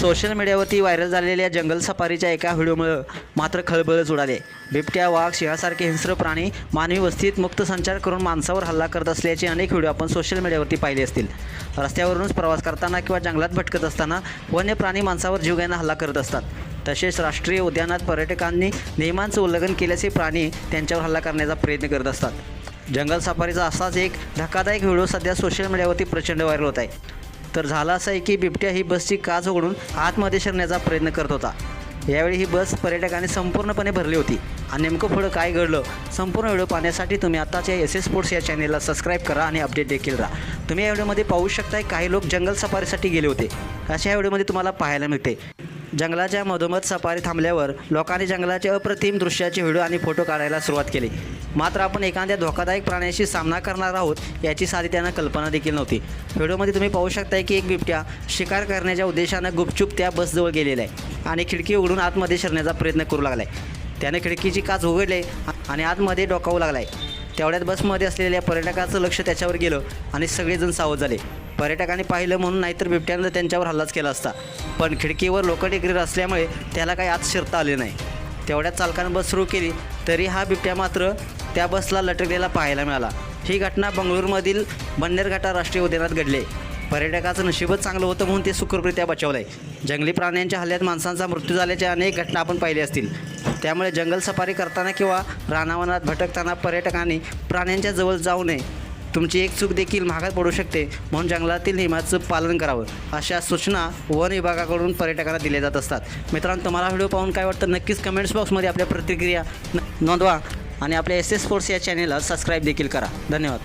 Social मीडियावरती viral झालेल्या जंगल सफारीच्या एका व्हिडिओमुळं मात्र खळबळच उडाले बिबट्या वाघ सिंहासारखे हिंस्र प्राणी मानवी वस्तीत मुक्त संचार करून माणसावर हल्ला करत असल्याचे अनेक व्हिडिओ आपण सोशल मीडियावरती पाहिले असतील. रस्त्यावरूनच प्रवास करताना किंवा जंगलात भटकत असताना वन्य प्राणी माणसावर जीवघेणा हल्ला करत असतात. तसेच राष्ट्रीय उद्यानात पर्यटकांनी नियमांचं उल्लंघन केल्याचे प्राणी त्यांच्यावर हल्ला करण्याचा प्रयत्न करत असतात. जंगल सफारीचा असाच एक धक्कादायक व्हिडिओ सध्या सोशल मीडियावरती प्रचंड व्हायरल होत आहे. तर झालं असं आहे की बिबट्या ही बसची काच उघडून आतमध्ये शिरण्याचा प्रयत्न करत होता. यावेळी ही बस पर्यटकांनी संपूर्णपणे भरली होती आणि नेमकं पुढं काय घडलं संपूर्ण व्हिडिओ पाहण्यासाठी तुम्ही आत्ताच्या एस एस स्पोर्ट्स या चॅनेलला सबस्क्राईब करा आणि अपडेट देखील राहा. तुम्ही या व्हिडिओमध्ये पाहू शकताय काही लोक जंगल सफारीसाठी गेले होते. अशा या व्हिडिओमध्ये तुम्हाला पाहायला मिळते. जंगलाच्या मधोमध सफारी थांबल्यावर लोकांनी जंगलाच्या अप्रतिम दृश्याचे व्हिडिओ आणि फोटो काढायला सुरुवात केली. मात्र आपण एखाद्या धोकादायक प्राण्याशी सामना करणार आहोत याची साधी त्यांना कल्पना देखील नव्हती. व्हिडिओमध्ये तुम्ही पाहू शकताय की एक बिबट्या शिकार करण्याच्या उद्देशानं गुपचूप त्या बसजवळ गेलेला आहे आणि खिडकी उघडून आतमध्ये शिरण्याचा प्रयत्न करू लागला आहे त्याने खिडकीची काच उघडले आणि आतमध्ये डोकावू लागला आहे तेवढ्यात बसमध्ये असलेल्या पर्यटकाचं लक्ष त्याच्यावर गेलं आणि सगळेजण सावध झाले. पर्यटकांनी पाहिलं म्हणून नाहीतर बिबट्यानं त्यांच्यावर हल्लाच केला असता. पण खिडकीवर लोखंडी ग्रीर असल्यामुळे त्याला काही आत शिरता आले नाही. तेवढ्यात चालकानं बस सुरू केली तरी हा बिबट्या मात्र त्या बसला लटकलेला पाहायला मिळाला. ही घटना बंगळुरूमधील बन्नेरघाटा राष्ट्रीय उद्यानात घडली. पर्यटकाचं नशीबच चांगलं होतं म्हणून ते सुखरूपरित्या बचावलं आहे जंगली प्राण्यांच्या हल्ल्यात माणसांचा मृत्यू झाल्याच्या अनेक घटना आपण पाहिल्या असतील. त्यामुळे जंगल सफारी करताना किंवा रानावनात भटकताना पर्यटकांनी प्राण्यांच्या जवळ जाऊ नये. तुमची एक चूक देखील महागात पडू शकते. म्हणून जंगलातील नियमाचं पालन करावं. अशा सूचना वन विभागाकडून पर्यटकांना दिल्या जात असतात. मित्रांनो तुम्हाला व्हिडिओ पाहून काय वाटतं? नक्कीच कमेंट्स बॉक्समध्ये आपल्या प्रतिक्रिया न- नोंदवा आणि आपल्या एस एस स्पोर्ट्स या चॅनेलला सबस्क्राईब देखील करा. धन्यवाद.